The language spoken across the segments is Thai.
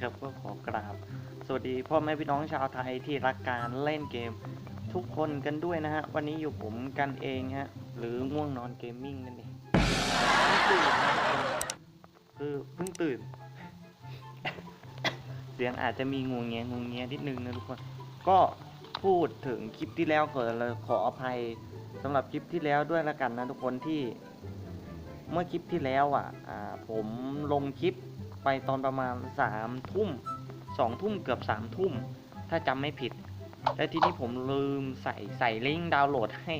ครับก็ขอกราบ สวัสดีพ่อแม่พี่น้องชาวไทยที่รักการเล่นเกม ทุกคนกันด้วยนะฮะ วันนี้อยู่ผมกันเองฮะ หรือง่วงนอนเกมมิ่งนั่นเองคือเพิ่งตื่น เสียงอาจจะมีงวงเงี้ยงวงเงี้ยนิดนึงนะทุกคน ก็พูดถึงคลิปที่แล้วก่อนเลยขออภัยสำหรับคลิปที่แล้วด้วยละกันนะทุกคนที่ เมื่อคลิปที่แล้วอะอ่าผมลงคลิป ไปตอนประมาณสามทุ่มสองทุ่มเกือบสามทุ่ม ถ้าจำไม่ผิด และทีนี้ผมลืมใส่ใส่ลิงก์ดาวน์โหลดให้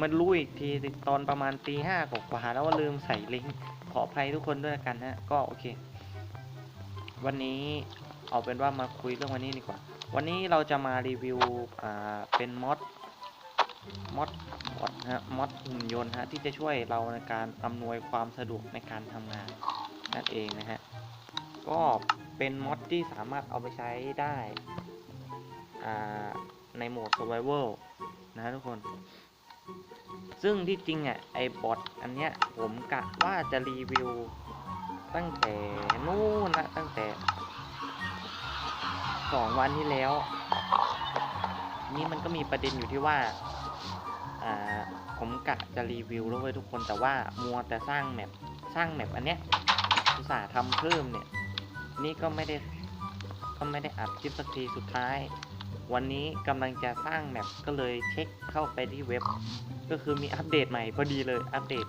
มันรู้อีกทีตอนประมาณตีห้ากว่าแล้วว่าลืมใส่ลิงก์ขออภัยทุกคนด้วยกันนะก็โอเค วันนี้เอาเป็นว่ามาคุยเรื่องวันนี้ดีกว่า วันนี้เราจะมารีวิวอ่าเป็นมอดมอดมอดฮะมอดหุ่นยนต์ฮะที่จะช่วยเราในการอำนวยความสะดวกในการทำงาน นั่นเองนะฮะ ก็เป็นมอดที่สามารถเอาไปใช้ได้ในโหมด survival นะะทุกคน ซึ่งที่จริงอะไอ้บอทอันเนี้ยผมกะว่าจะรีวิวตั้งแต่นู่นนะตั้งแต่สองวันที่แล้ว นี่มันก็มีประเด็นอยู่ที่ว่าอ่าผมกะจะรีวิวแล้วเว้ยทุกคนแต่ว่ามัวแต่สร้างแมปสร้างแมปอันเนี้ย อุตส่าห์ทำเพิ่มเนี่ย นี่ก็ไม่ได้ก็ไม่ได้อัดคลิปสักทีสุดท้าย วันนี้กำลังจะสร้างแมปก็เลยเช็คเข้าไปที่เว็บ ก็คือมีอัปเดตใหม่พอดีเลยอัปเดต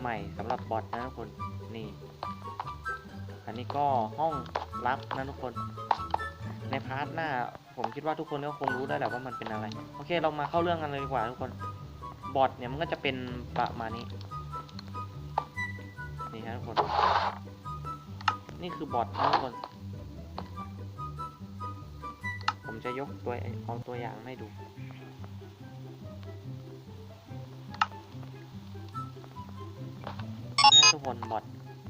ใหม่สำหรับบอทนะทุกคนนี่ อันนี้ก็ห้องลับนะทุกคน ในพาร์ทหน้าผมคิดว่าทุกคนก็คงรู้ได้แหละว่ามันเป็นอะไร โอเคเรามาเข้าเรื่องกันเลยดีกว่าทุกคนบอทเนี่ยมันก็จะเป็นประมาณนี้นี่ฮะทุกคน นี่คือบอทนะทุกคน ผมจะยกตัวเอาตัวอย่างให้ดู นี่ทุกคนบอท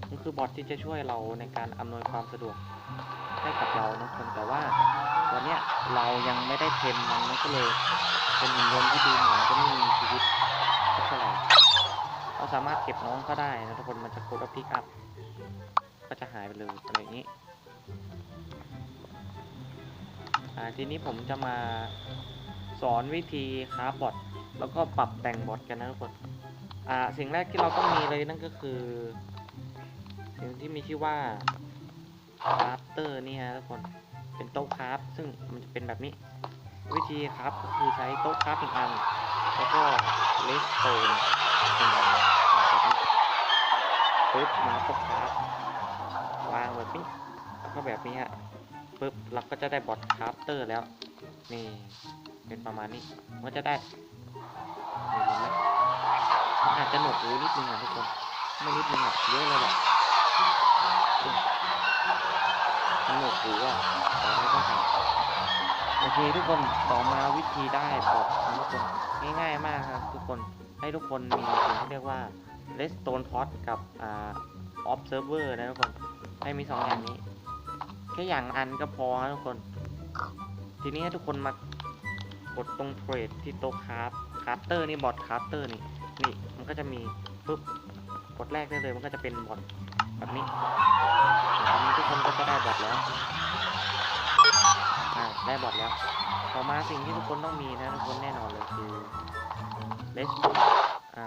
มันคือบอทที่จะช่วยเราในการอำนวยความสะดวกให้กับเรานะคนแต่ว่าตอนเนี้ยเรายังไม่ได้เทรนมันมันก็เลยเป็นหุ่นยนต์ที่ดูเหมือนจะไม่มีชีวิตเท่าไหร่เราสามารถเก็บน้องก็ได้นะทุกคนมันจะกดว่าพิกอัพ ก็จะหายไปเลยอะไรอย่างนี้ อ่าทีนี้ผมจะมาสอนวิธีคราฟบอทแล้วก็ปรับแต่งบอทกันนะทุกคน อ่าสิ่งแรกที่เราต้องมีเลยนั่นก็คือสิ่งที่มีชื่อว่าคราฟเตอร์นี่ฮะทุกคนเป็นโต๊ะคราฟซึ่งมันจะเป็นแบบนี้ วิธีคราฟก็คือใช้โต๊ะคราฟหนึ่งอัน แล้วก็เลสโตนหนึ่งอันแบบนี้ปึ๊บมาก็คราฟางแบบนี้ ก็แบบนี้ฮะปึ๊บเราก็จะได้บอทคราฟเตอร์แล้ว นี่ เป็นประมาณนี้มันก็จะได้นี่เห็นไหมอาจจะหนวกหูนิดนึงอะทุกคน ไม่นิดนึงอะเยอะเลยแหละหนวกหูอะแต่ไม่ต้องทำโอเคทุกคนต่อมาวิธีได้บททุกคนง่ายๆมากครับทุกคนให้ทุกคนมีสิ่งที่เรียกว่า redstone pot กับอ่า observer นะทุกคน ให้มีสองอย่างนี้ แค่อย่างอันก็พอครับทุกคน ทีนี้ให้ทุกคนมากดตรงเทรดที่โต๊ะคราฟคราฟเตอร์นี่บอทคราฟเตอร์นี่นี่มันก็จะมีปุ๊บกดแรกได้เลยมันก็จะเป็นบอทแบบนี้ตอนนี้ทุกคนก็จะได้บอทแล้วอ่าได้บอทแล้ว ต่อมาสิ่งที่ทุกคนต้องมีนะทุกคนแน่นอนเลยคือเลสอ่า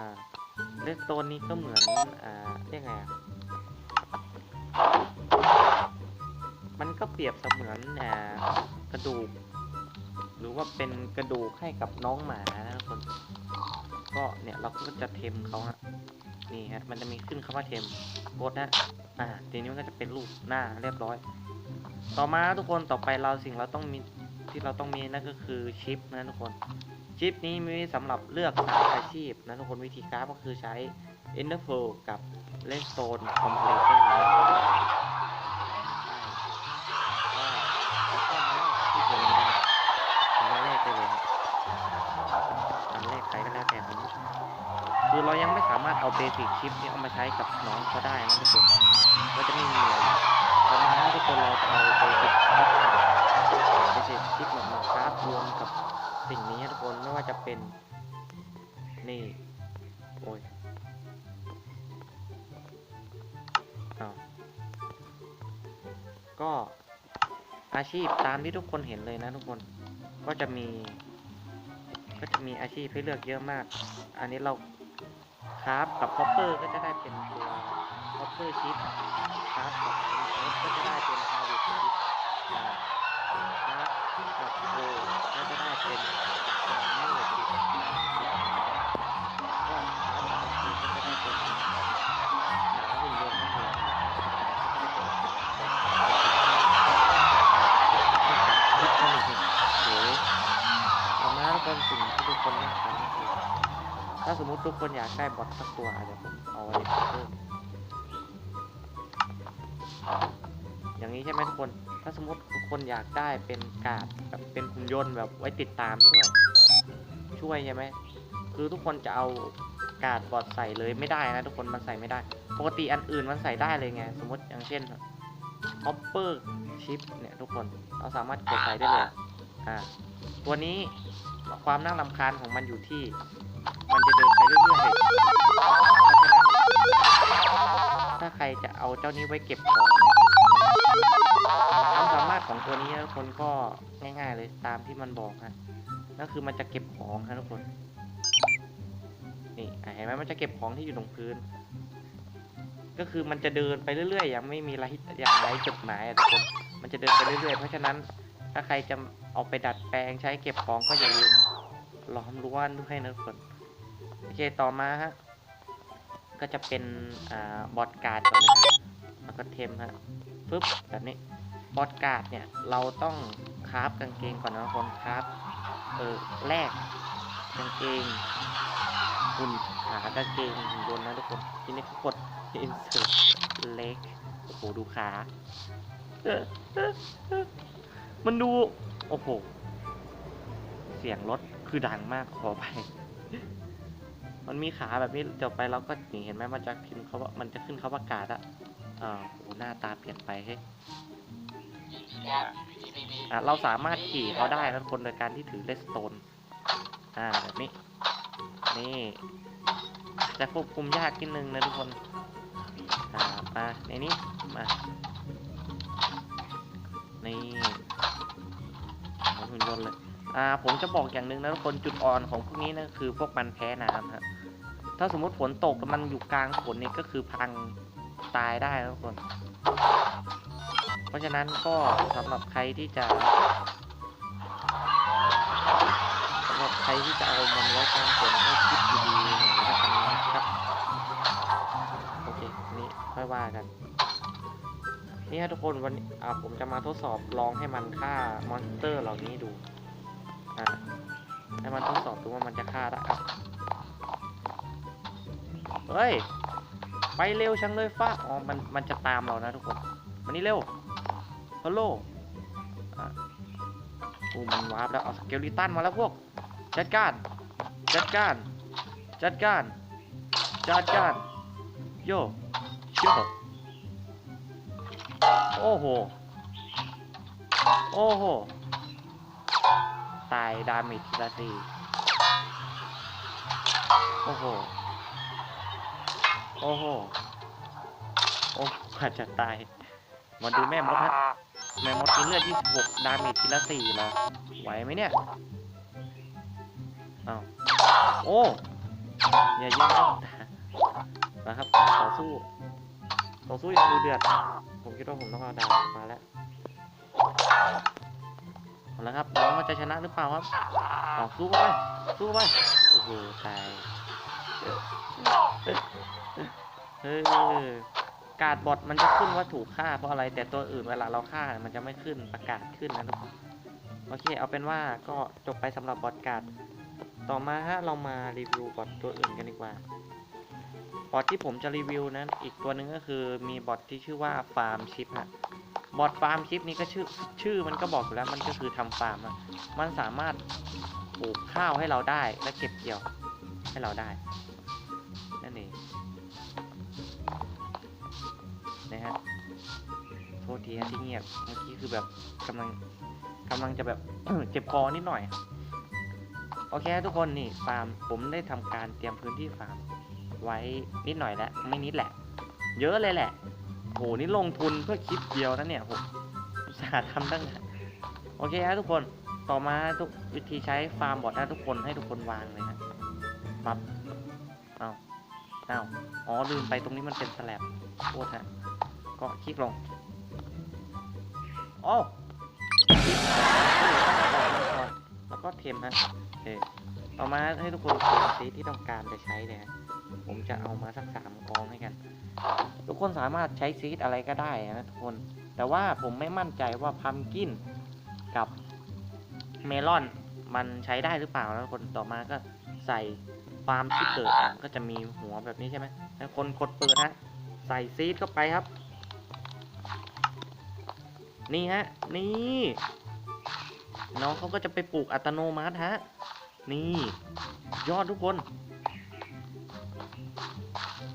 เลสโตนนี้ก็เหมือนอ่าเรียกไงอะ มันก็เปรียบเสมือนอ่ากระดูก หรือว่าเป็นกระดูกให้กับน้องหมานะทุกคน ก็เนี่ยเราก็จะเทมเขาฮะนี่ฮะมันจะมีขึ้นคำว่าเทมกดนะอ่าทีนี้มันก็จะเป็นรูปหน้าเรียบร้อย ต่อมาทุกคนต่อไปเราสิ่งเราต้องมีที่เราต้องมีนั่นก็คือชิปนะทุกคนชิปนี้มีสำหรับเลือกสายอาชีพนะทุกคนวิธีการก็คือใช้ Ender Pearl กับ Redstone Completer นะก็แล้วก็มาแลกที่ผมมีนะผมมาแลกได้เลยครับ อันแรก ใครก็แล้วแต่ผมคือเรายังไม่สามารถเอาเบสิกชิปนี้เอามาใช้กับน้องเขาได้นะทุกคนก็จะไม่มีอะไรต่อมาถ้าทุกคนเราจะเอาเบสิกชิปเบสิกชิปมาคราฟรวมกับสิ่งนี้ทุกคนไม่ว่าจะเป็นนี่โอ้ยอ้าวก็อาชีพตามที่ทุกคนเห็นเลยนะทุกคนก็จะมี มีอาชีพให้เลือกเยอะมาก อันนี้เราคราฟกับคอปเปอร์ก็จะได้เป็นตัวคอปเปอร์ชิปคราฟกับก็จะได้ คนอยากได้บอทสักตัวอาจจะผมเอาไว้เพิ่มอย่างนี้ใช่ไหมทุกคน ถ้าสมมติทุกคนอยากได้เป็นกาดแบบเป็นหุ่นยนต์แบบไว้ติดตามช่วย ช่วยใช่ไหม คือทุกคนจะเอากาดบอดใส่เลยไม่ได้นะทุกคนมันใส่ไม่ได้ ปกติอันอื่นมันใส่ได้เลยไง สมมติอย่างเช่น hopper chip เนี่ยทุกคนเราสามารถกดใส่ได้เลย อ่า ตัวนี้ความน่ารำคาญของมันอยู่ที่ มันจะเดินไปเรื่อยๆเพราะฉะนั้นถ้าใครจะเอาเจ้านี้ไว้เก็บของความสามารถของตัวนี้นะทุกคนก็ง่ายๆเลยตามที่มันบอกฮะนั่นคือมันจะเก็บของครับทุกคน นี่เห็นไหมมันจะเก็บของที่อยู่ตรงพื้น ก็คือมันจะเดินไปเรื่อยๆอย่างไม่มีไรอย่างไรจุดหมายอะทุกคน มันจะเดินไปเรื่อยๆ เพราะฉะนั้นถ้าใครจะเอาไปดัดแปลงใช้เก็บของก็อย่าลืมล้อมรั้วด้วยนะทุกคน เคต่อมาฮะ ก็จะเป็นอ่าบอดการ์ดก่อนเลยฮะแล้วก็เทมฮะปึ๊บแบบนี้บอดการ์ดเนี่ยเราต้องคราฟกางเกงก่อนนะทุกคนคราฟเออแลกกางเกงหุ่นขากางเกงหุ่นยนต์นะทุกคนทีนี้ก็กด insert leg โอ้โหดูขา มันดู โอ้โห เสียงรถคือดังมากขอไป มันมีขาแบบนี้จบไปเราก็นี่เห็นไหมมันจะขึ้นเขาว่ามันจะขึ้นเขาประกาศอะอ่าโอ้หหน้าตาเปลี่ยนไปเฮ้ยอะเราสามารถขี่เขาได้นะทุกคนโดยการที่ถือเลสโตนอ่าแบบนี้ นี่จะควบคุมยากนิดนึงนะทุกคนอ่ามาในนี้มานี่เหมือนหุ่นยนต์เลยอ่าผมจะบอกอย่างหนึ่งนะทุกคนจุดอ่อนของพวกนี้นะคือพวกมันแพ้น้ำฮะ ถ้าสมมติฝนตกมันอยู่กลางฝนนี่ก็คือพังตายได้ทุกคน เพราะฉะนั้นก็สำหรับใครที่จะสำหรับใครที่จะเอามันไว้กลางฝนก็คิดดีๆหน่อยนะครับโอเคนี่ค่อยว่ากันนี่ฮะทุกคนวันนี้ผมจะมาทดสอบลองให้มันฆ่ามอนสเตอร์เหล่านี้ดูอ่าให้มันทดสอบดูว่ามันจะฆ่าได้ เฮ้ย ไปเร็วชังเลยฟ้าอ๋อ มัน มันจะตามเรานะทุกคน มันนี่เร็ว ฮัลโหลอะโอ้มันวาร์ปแล้ว เอาสเกลิตันมาแล้วพวก จัดการ จัดการ จัดการ จัดการ โยเชี่ยโอ้โห โอ้โห ตายดาเมจทีละสี่โอ้โห โอ้โห โอ้กว่าจะตาย มาดูแม่มดฮะแม่มดกินเลือด 26 ดาเมจทีละสี่เหรอไหวไหมเนี่ยอ้าวโอ้อย่ายิงต้องตานะครับ ต่อสู้ ต่อสู้อย่างดูเดือด ผมคิดว่าผมต้องเอาดาวมาแล้วเอาละครับน้องว่าจะชนะหรือเปล่าครับออสู้ไป สู้ไป โอ้โห ตาย เฮ้ยการ์ดบอทมันจะขึ้นว่าถูกฆ่าเพราะอะไรแต่ตัวอื่นเวลาเราฆ่ามันจะไม่ขึ้นประกาศขึ้นนะทุกคนโอเค เอาเป็นว่าก็จบไปสำหรับบอทการ์ดต่อมาฮะเรามารีวิวบอทตัวอื่นกันดีกว่าบอทที่ผมจะรีวิวนั้นอีกตัวหนึ่งก็คือมีบอทที่ชื่อว่าฟาร์มชิปฮะบอทฟาร์มชิปนี้ก็ชื่อชื่อมันก็บอกอยู่แล้วมันก็คือทำฟาร์มอะมันสามารถปลูกข้าวให้เราได้และเก็บเกี่ยวให้เราได้ นั่นเองนะฮะโทษทีฮะที่เงียบเมื่อกี้คือแบบกำลังกำลังจะแบบ เจ็บคอนิดหน่อย โอเคทุกคนนี่ฟาร์มผมได้ทำการเตรียมพื้นที่ฟาร์มไว้นิดหน่อยแล้วไม่นิดแหละ เยอะเลยแหละโหนี่ลงทุนเพื่อคลิปเดียวนะเนี่ยผมสาทำตั้งนานโอเคฮะทุกคนต่อมาทุกวิธีใช้ฟาร์มบอทนะทุกคนให้ทุกคนวางเลยฮะปั๊บเอา อาอ๋อลืมไปตรงนี้มันเป็นสแลบโทษฮะก็คลิกลงโอ๋อแล้วก็เทมฮะโอเคต่อมาให้ทุกคนเขียนซีที่ต้องการจะใช้เลยฮะผมจะเอามาสักสามกองให้กัน ทุกคนสามารถใช้ซีดอะไรก็ได้นะทุกคน แต่ว่าผมไม่มั่นใจว่าพัมกินกับเมลอนมันใช้ได้หรือเปล่านะทุกคนต่อมาก็ใส่ ฟาร์มที่เกิดอะก็จะมีหัวแบบนี้ใช่ไหมแล้วคนกดเปิดฮะ ใส่ซีดเข้าไปครับ นี่ฮะ นี่น้องเขาก็จะไปปลูกอัตโนมัติฮะ นี่ ยอดทุกคน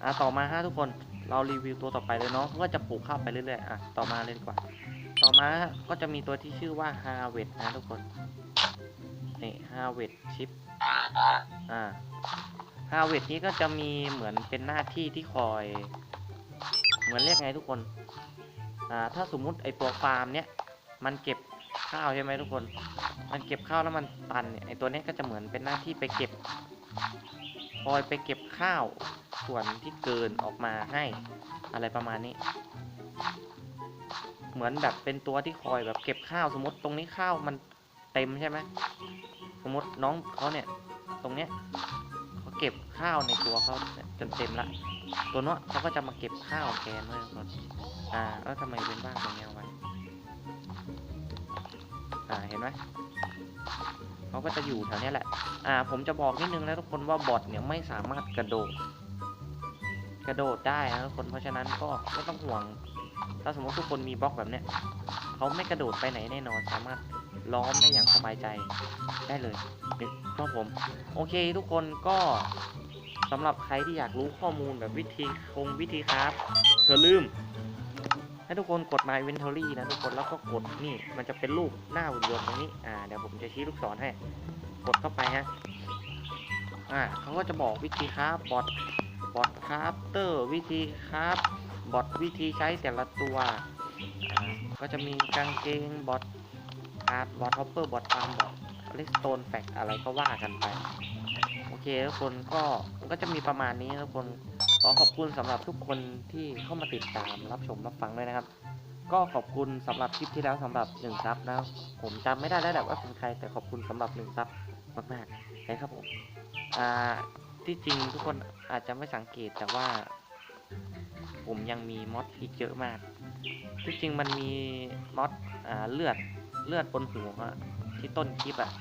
อะต่อมาฮะทุกคน เรารีวิวตัวต่อไปเลยเนาะก็จะปลูกข้าวไปเรื่อยๆอะต่อมาเลยดีกว่า ต่อมาก็จะมีตัวที่ชื่อว่า Harvest นะทุกคน นี่ Harvest Chip อ่า Harvest นี้ก็จะมีเหมือนเป็นหน้าที่ที่คอย เหมือนเรียกไงทุกคนอ่าถ้าสมมุติไอตัวฟาร์มเนี้ยมันเก็บข้าวใช่ไหมทุกคน มันเก็บข้าวแล้วมันตันเนี่ยไอตัวนี้ก็จะเหมือนเป็นหน้าที่ไปเก็บ คอยไปเก็บข้าวส่วนที่เกินออกมาให้อะไรประมาณนี้ เหมือนแบบเป็นตัวที่คอยแบบเก็บข้าวสมมติตรงนี้ข้าวมัน เต็มใช่ไหมสมมติน้องเขาเนี่ย ตรงเนี้ยเขาเก็บข้าวในตัวเขาจนเต็มละตัวเนาะเขาก็จะมาเก็บข้าวแทนเลยทุกคนอ่าแล้วทำไมเป็นบ้างตรงเนี้ยเอาไว้อ่าเห็นไหมเขาก็จะอยู่แถวนี้แหละ อ่า ผมจะบอกนิดนึงนะทุกคนว่าบอทเนี่ยไม่สามารถกระโดด กระโดดได้นะทุกคนเพราะฉะนั้นก็ไม่ต้องห่วง ถ้าสมมติทุกคนมีบล็อกแบบเนี้ยเขาไม่กระโดดไปไหนแน่นอนสามารถล้อมได้อย่างสบายใจได้เลยนี่ครับผม โอเคทุกคนก็สำหรับใครที่อยากรู้ข้อมูลแบบวิธีคงวิธีครับอย่าลืม ให้ทุกคนกด My Inventory นะทุกคนแล้วก็กดนี่ มันจะเป็นรูปหน้าหุ่นยนต์ตรงนี้ อ่าเดี๋ยวผมจะชี้ลูกศรให้ กดเข้าไปฮะ อ่าเขาก็จะบอกวิธีครับบอท อทคราฟเตอร์วิธีครับบอทวิธีใช้แต่ละตัว ก็จะมีกางเกงบอทอาร์ตบอทฮอปเปอร์บอทฟาร์มบอทลิสโตนแฟกอะไรก็ว่ากันไป โอเคทุกคนก็ก็จะมีประมาณนี้ทุกคน ขอขอบคุณสำหรับทุกคนที่เข้ามาติดตามรับชมรับฟังด้วยนะครับ ก็ขอบคุณสำหรับคลิปที่แล้วสำหรับหนึ่งซับนะผมจำไม่ได้แล้วแหละว่าเป็นใครแต่ขอบคุณสำหรับหนึ่งซับมากๆนะครับผมอ่า ที่จริงทุกคนอาจจะไม่สังเกตแต่ว่า ผมยังมีมอดอีกเยอะมาก ที่จริงมันมีมอดเลือดเลือดบนหัวที่ต้นคลิปอะ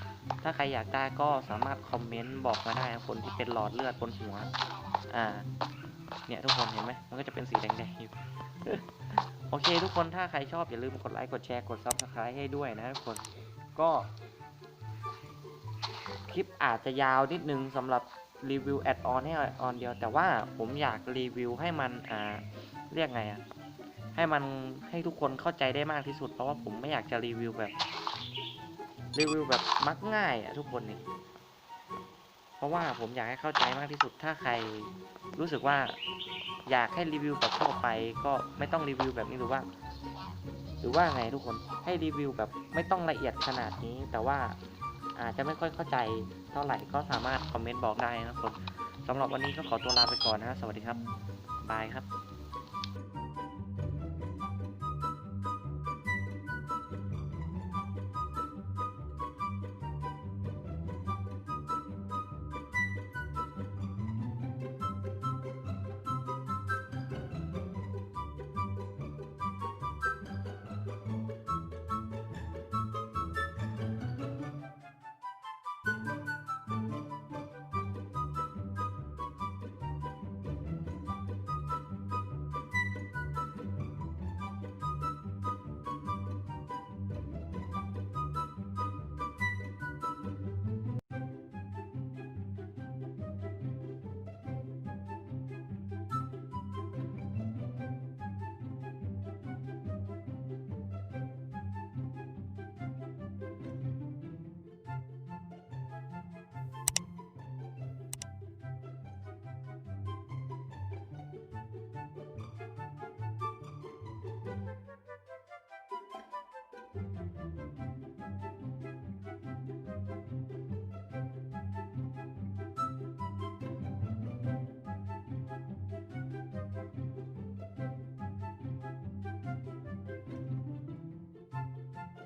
ถ้าใครอยากได้ก็สามารถคอมเมนต์บอกมาได้คนที่เป็นหลอดเลือดบนหัว อ่า เนี่ยทุกคนเห็นไหมมันก็จะเป็นสีแดงๆอยู่โอเค ทุกคนถ้าใครชอบอย่าลืมกดไลค์กดแชร์กด subscribe ให้ด้วยนะทุกคนก็ คลิปอาจจะยาวนิดนึงสำหรับ รีวิวแอดออนให้ออนเดียว แต่ว่าผมอยากรีวิวให้มันอ่าเรียกไงอะให้มันให้ทุกคนเข้าใจได้มากที่สุด เพราะว่าผมไม่อยากจะรีวิวแบบรีวิวแบบมักง่ายอะทุกคนนี่เพราะว่าผมอยากให้เข้าใจมากที่สุด ถ้าใครรู้สึกว่าอยากให้รีวิวแบบทั่วไปก็ไม่ต้องรีวิวแบบนี้หรือว่า หรือว่าไงทุกคนให้รีวิวแบบไม่ต้องละเอียดขนาดนี้แต่ว่า อาจจะไม่ค่อยเข้าใจเท่าไหร่ก็สามารถคอมเมนต์บอกได้นะครับสำหรับวันนี้ก็ขอตัวลาไปก่อนนะสวัสดีครับบายครับ